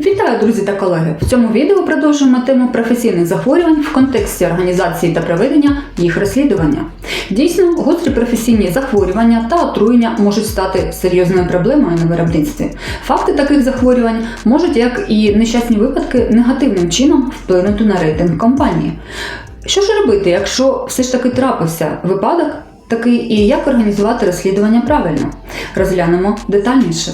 Вітаю, друзі та колеги! В цьому відео продовжуємо тему професійних захворювань в контексті організації та проведення їх розслідування. Дійсно, гострі професійні захворювання та отруєння можуть стати серйозною проблемою на виробництві. Факти таких захворювань можуть, як і нещасні випадки, негативним чином вплинути на рейтинг компанії. Що ж робити, якщо все ж таки трапився випадок такий, і як організувати розслідування правильно? Розглянемо детальніше.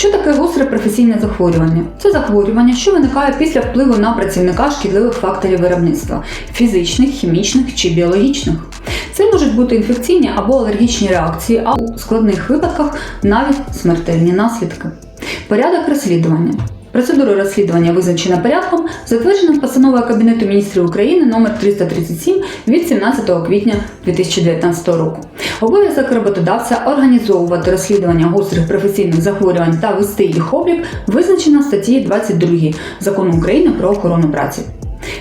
Що таке гостре професійне захворювання? Це захворювання, що виникає після впливу на працівника шкідливих факторів виробництва фізичних, хімічних чи біологічних. Це можуть бути інфекційні або алергічні реакції, а у складних випадках навіть смертельні наслідки. Порядок розслідування. Процедура розслідування визначена порядком, затвердженим постановою Кабінету міністрів України номер 337 від 17 квітня 2019 року. Обов'язок роботодавця організовувати розслідування гострих професійних захворювань та вести їх облік визначено статті 22 Закону України про охорону праці.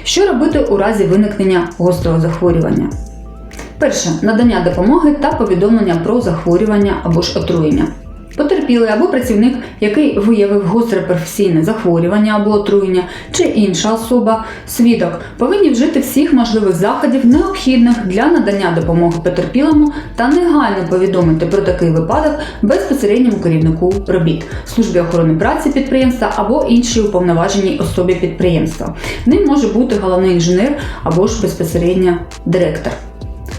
Що робити у разі виникнення гострого захворювання? Перше надання допомоги та повідомлення про захворювання або ж отруєння. Потерпілий або працівник, який виявив гостре професійне захворювання або отруєння, чи інша особа, свідок, повинні вжити всіх можливих заходів, необхідних для надання допомоги потерпілому та негайно повідомити про такий випадок безпосередньому керівнику робіт, службі охорони праці підприємства або іншій уповноваженій особі підприємства. Ним може бути головний інженер або ж безпосередньо директор.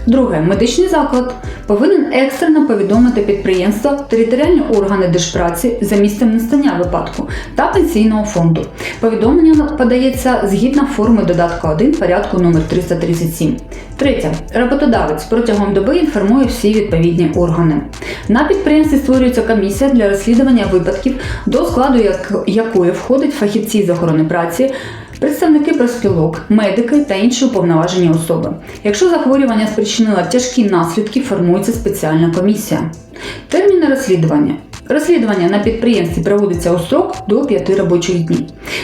Друге, медичний заклад повинен екстрено повідомити підприємство, територіальні органи держпраці за місцем настання випадку та пенсійного фонду. Повідомлення подається згідно форми додатку 1 порядку номер 337. Третє. Роботодавець протягом доби інформує всі відповідні органи. На підприємстві створюється комісія для розслідування випадків, до складу якої входять фахівці з охорони праці, представники профспілок, медики та інші уповноважені особи. Якщо захворювання спричинило тяжкі наслідки, формується спеціальна комісія. Терміни розслідування. Розслідування на підприємстві проводиться у строк до 5 робочих днів.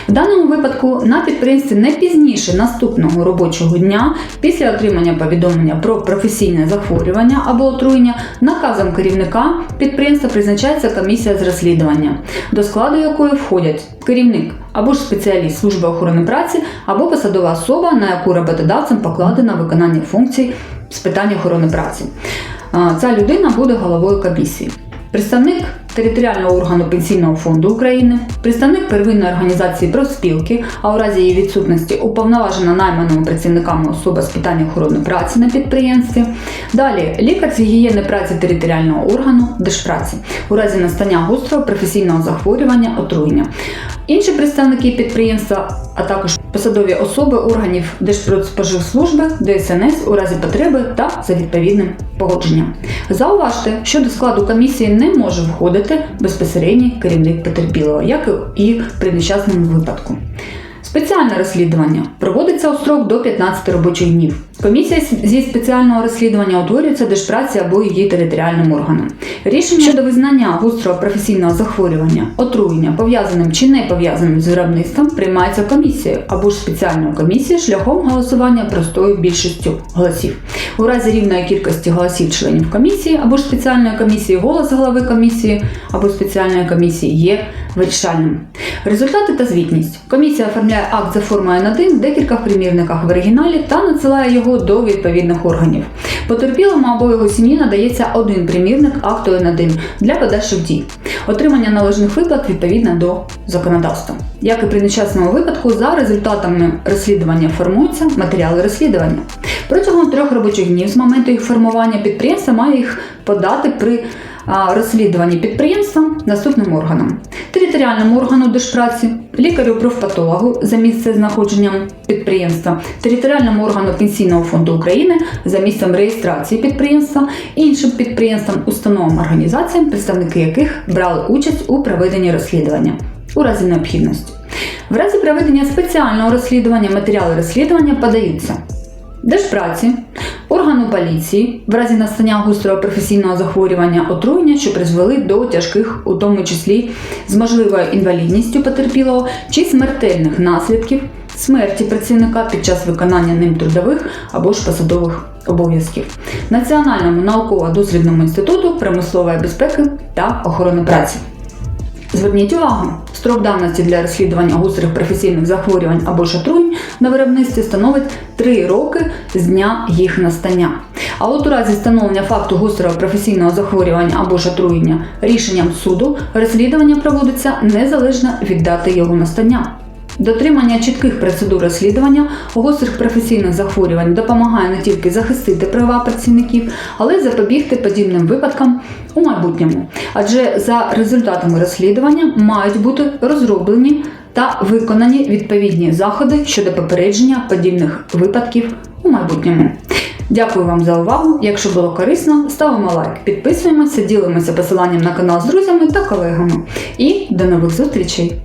В даному випадку на підприємстві не пізніше наступного робочого дня після отримання повідомлення про професійне захворювання або отруєння наказом керівника підприємства призначається комісія з розслідування, до складу якої входять керівник або ж спеціаліст служби охорони праці, або посадова особа, на яку роботодавцем покладено виконання функцій з питань охорони праці. Ця людина буде головою комісії. Представник територіального органу Пенсійного фонду України, представник первинної організації профспілки, а у разі її відсутності уповноважена найманими працівниками особа з питань охорони праці на підприємстві. Далі лікар з гігієни праці територіального органу Держпраці у разі настання гострого професійного захворювання отруєння. Інші представники підприємства, а також посадові особи органів Держпродспоживслужби, ДСНС у разі потреби та за відповідним погодженням. Зауважте, що до складу комісії не може входити безпосередній керівник потерпілого, як і при нещасному випадку. Спеціальне розслідування проводиться у строк до 15 робочих днів. Комісія зі спеціального розслідування утворюється держпраці або її територіальним органом. Рішення щодо визнання гострого професійного захворювання, отруєння, пов'язаним чи не пов'язаним з виробництвом, приймається комісією або ж спеціальною комісією шляхом голосування простою більшістю голосів. У разі рівної кількості голосів членів комісії або ж спеціальної комісії голос голови комісії або спеціальної комісії є вирішальним. Результати та звітність. Комісія оформляє акт за формою N1 в декількох примірниках в оригіналі та надсилає його до відповідних органів. Потерпілому або його сім'ї надається один примірник акту N1 для подальших дій. Отримання належних виплат відповідно до законодавства. Як і при нещасному випадку, за результатами розслідування формуються матеріали розслідування. Протягом трьох робочих днів з моменту їх формування підприємство має їх подати при розслідуванні підприємства наступним органам: територіальному органу держпраці, лікарю-профпатологу за місце знаходженням підприємства, територіальному органу Пенсійного фонду України за місцем реєстрації підприємства, іншим підприємствам, установам, організаціям, представники яких брали участь у проведенні розслідування у разі необхідності. В разі проведення спеціального розслідування матеріали розслідування подаються Держпраці, органу поліції в разі настання гострого професійного захворювання отруєння, що призвели до тяжких, у тому числі з можливою інвалідністю потерпілого чи смертельних наслідків смерті працівника під час виконання ним трудових або ж посадових обов'язків, Національному науково-дослідному інституту промислової безпеки та охорони праці. Зверніть увагу, строк давності для розслідування гострих професійних захворювань або шатрунь на виробництві становить 3 роки з дня їх настання. А от у разі встановлення факту гострого професійного захворювання або ж отруєння рішенням суду розслідування проводиться незалежно від дати його настання. Дотримання чітких процедур розслідування гострих професійних захворювань допомагає не тільки захистити права працівників, але й запобігти подібним випадкам у майбутньому. Адже за результатами розслідування мають бути розроблені та виконані відповідні заходи щодо попередження подібних випадків у майбутньому. Дякую вам за увагу. Якщо було корисно, ставимо лайк, підписуємося, ділимося посиланням на канал з друзями та колегами. І до нових зустрічей!